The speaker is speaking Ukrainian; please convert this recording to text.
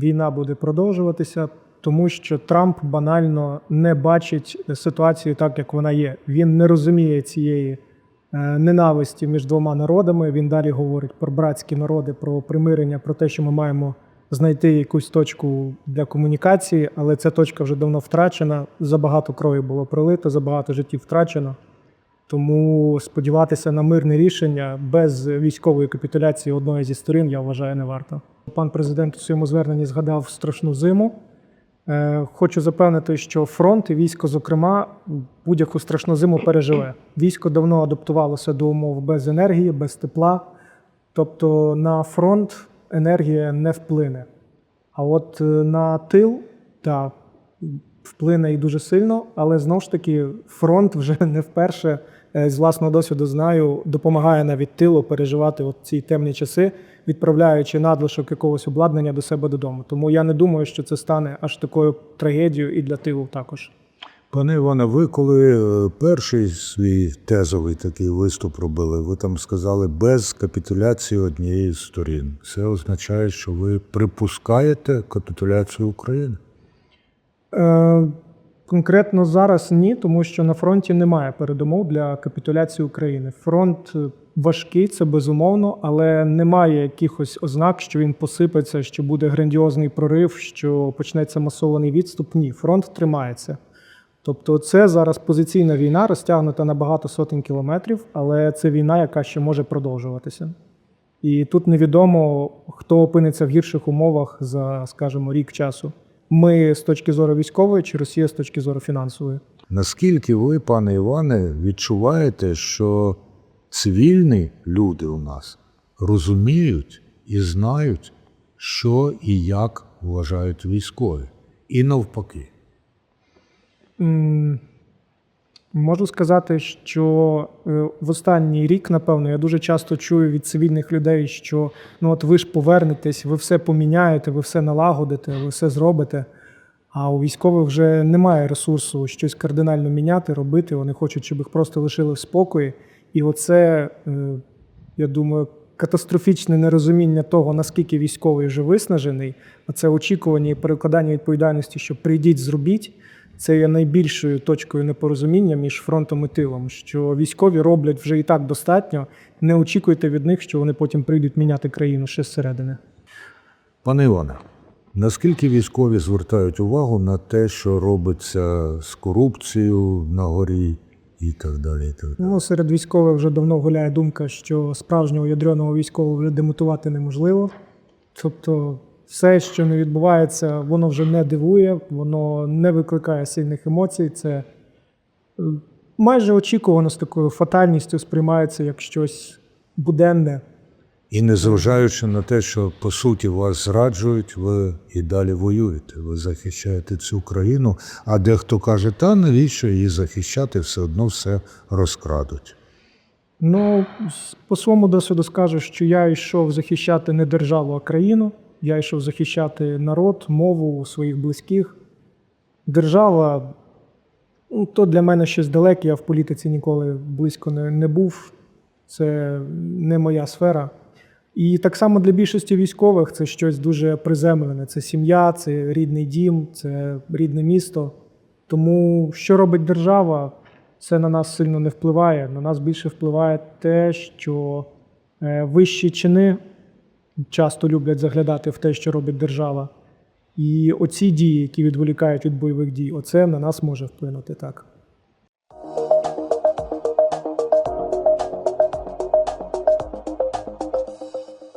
війна буде продовжуватися, тому що Трамп банально не бачить ситуацію так, як вона є. Він не розуміє цієї е, ненависті між двома народами. Він далі говорить про братські народи, про примирення, про те, що ми маємо знайти якусь точку для комунікації, але ця точка вже давно втрачена. Забагато крові було пролито, забагато життів втрачено. Тому сподіватися на мирне рішення без військової капітуляції одної зі сторін, я вважаю, не варто. Пан президент у своєму зверненні згадав страшну зиму. Е, Хочу запевнити, що фронт і військо, зокрема, будь-яку страшну зиму переживе. Військо давно адаптувалося до умов без енергії, без тепла. Тобто на фронт енергія не вплине. А от е, на тил, так, вплине і дуже сильно, але знову ж таки фронт вже не вперше з власного досвіду знаю, допомагає навіть тилу переживати от ці темні часи, відправляючи надлишок якогось обладнання до себе додому. Тому я не думаю, що це стане аж такою трагедією і для тилу також. Пане Іване, ви коли е, перший свій тезовий такий виступ робили, ви там сказали без капітуляції однієї з сторін. Це означає, що ви припускаєте капітуляцію України. Е, конкретно зараз ні, тому що на фронті немає передумов для капітуляції України. Фронт е, важкий, це безумовно, але немає якихось ознак, що він посипеться, що буде грандіозний прорив, що почнеться масований відступ. Ні, фронт тримається. Тобто, це зараз позиційна війна, розтягнута на багато сотень кілометрів, але це війна, яка ще може продовжуватися. І тут невідомо, хто опиниться в гірших умовах за, скажімо, рік часу. Ми з точки зору військової чи Росія з точки зору фінансової. Наскільки ви, пане Іване, відчуваєте, що цивільні люди у нас розуміють і знають, що і як вважають військові, і навпаки? Можу сказати, що е, в останній рік, напевно, я дуже часто чую від цивільних людей, що ну от ви ж повернетесь, ви все поміняєте, ви все налагодите, ви все зробите. А у військових вже немає ресурсу щось кардинально міняти, робити. Вони хочуть, щоб їх просто лишили в спокої. І оце, е, я думаю, катастрофічне нерозуміння того, наскільки військовий вже виснажений, оце очікування і перекладання відповідальності, що прийдіть, зробіть. Це є найбільшою точкою непорозуміння між фронтом і тилом, що військові роблять вже і так достатньо. Не очікуйте від них, що вони потім прийдуть міняти країну ще зсередини. Пане Іване, наскільки військові звертають увагу на те, що робиться з корупцією на горі і так далі? І так далі? Ну, серед військових вже давно гуляє думка, що справжнього ядреного військового вже демотувати неможливо. Тобто, все, що не відбувається, воно вже не дивує, воно не викликає сильних емоцій. Це е, майже очікувано з такою фатальністю сприймається як щось буденне. І незважаючи на те, що по суті вас зраджують, ви і далі воюєте, ви захищаєте цю країну, а дехто каже, та навіщо її захищати, все одно все розкрадуть. Ну, по своєму досвіду скажу, що я йшов захищати не державу, а країну. Я йшов захищати народ, мову своїх близьких. Держава ну, то для мене щось далеке, я в політиці ніколи близько не, не був. Це не моя сфера. І так само для більшості військових це щось дуже приземлене. Це сім'я, це рідний дім, це рідне місто. Тому що робить держава, це на нас сильно не впливає. На нас більше впливає те, що е, вищі чини часто люблять заглядати в те, що робить держава. І оці дії, які відволікають від бойових дій, оце на нас може вплинути так.